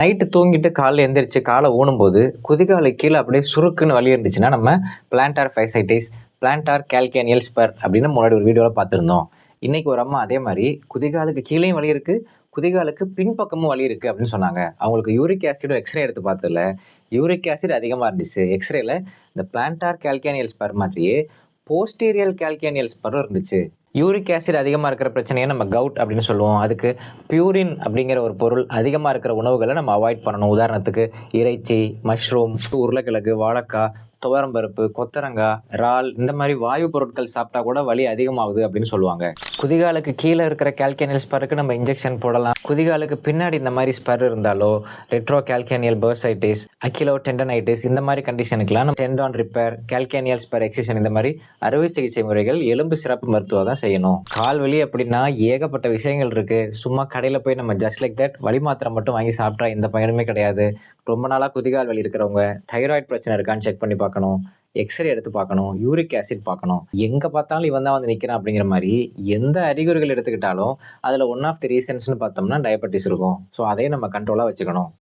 Night தூங்கிட்டு காலைல எந்திரிச்சு காலை ஊனும்போது குதிகாலை கீழே அப்படியே சுருக்குன்னு வலி இருந்துச்சுன்னா நம்ம plantar fasciitis plantar calcaneal spur அப்படின்னு முன்னாடி ஒரு வீடியோவில் பார்த்துருந்தோம். இன்றைக்கி ஒரு அம்மா அதே மாதிரி குதிகாலுக்கு கீழேயும் வலி இருக்குது குதிகாலுக்கு பின்பக்கமும் வலி இருக்குது அப்படின்னு சொன்னாங்க. அவங்களுக்கு யூரிக் ஆசிடும் எக்ஸ்ரே எடுத்து பார்த்ததில்ல யூரிக் ஆசிட் அதிகமாக இருந்துச்சு. எக்ஸ்ரேல இந்த பிளான்டார் கேல்கேனியல் ஸ்பர் மாதிரியே போஸ்டீரியல் கேல்கேனியல் ஸ்பரும் இருந்துச்சு. யூரிக் ஆசிட் அதிகமாக இருக்கிற பிரச்சனையை நம்ம கவுட் அப்படின்னு சொல்லுவோம். அதுக்கு பியூரின் அப்படிங்கிற ஒரு பொருள் அதிகமாக இருக்கிற உணவுகளை நம்ம அவாய்ட் பண்ணணும். உதாரணத்துக்கு இறைச்சி மஷ்ரூம் உருளைக்கிழங்கு வாழைக்காய் துவரம்பருப்பு கொத்தரங்காய் இறால் இந்த மாதிரி வாயு பொருட்கள் சாப்பிட்டா கூட வலி அதிகமாகுது அப்படின்னு சொல்லுவாங்க. குதிகாலுக்கு கீழே இருக்கிற கேல்கேனியல் ஸ்பருக்கு நம்ம இன்ஜெக்ஷன் போடலாம். குதிகாலுக்கு பின்னாடி இந்த மாதிரி ஸ்பர் இருந்தாலோ ரெட்ரோ கேல்கேனியல் பர்சைட்டிஸ் அக்கிலோ டெண்டனைட்டிஸ் இந்த மாதிரி கண்டிஷனுக்குலாம் நம்ம டெண்டான் ரிப்பேர் கேல்கேனியல் ஸ்பர் எக்ஸிஷன் இந்த மாதிரி அறுவை சிகிச்சை முறைகள் எலும்பு சிறப்பு மருத்துவம் தான் செய்யணும். கால் வலி அப்படின்னா ஏகப்பட்ட விஷயங்கள் இருக்கு. சும்மா கடையில் போய் நம்ம ஜஸ்ட் லைக் தட் வலி மாத்திரை மட்டும் வாங்கி சாப்பிட்டா எந்த பயனுமே கிடையாது. ரொம்ப நாளாக குதிகால் வலி இருக்கிறவங்க தைராய்டு பிரச்சனை இருக்கான்னு செக் பண்ணி பார்க்கணும் எக்ஸ்ரே எடுத்து பார்க்கணும் யூரிக் ஆசிட் பார்க்கணும். எங்கே பார்த்தாலும் இவன் தான் வந்து நிற்கிறான் அப்படிங்கிற மாதிரி எந்த அறிகுறிகள் எடுத்துக்கிட்டாலும் அதில் ஒன் ஆஃப் தி ரீசன்ஸ்னு பார்த்தோம்னா டயபெட்டிஸ் இருக்கும். ஸோ அதையும் நம்ம கண்ட்ரோலாக வச்சுக்கணும்.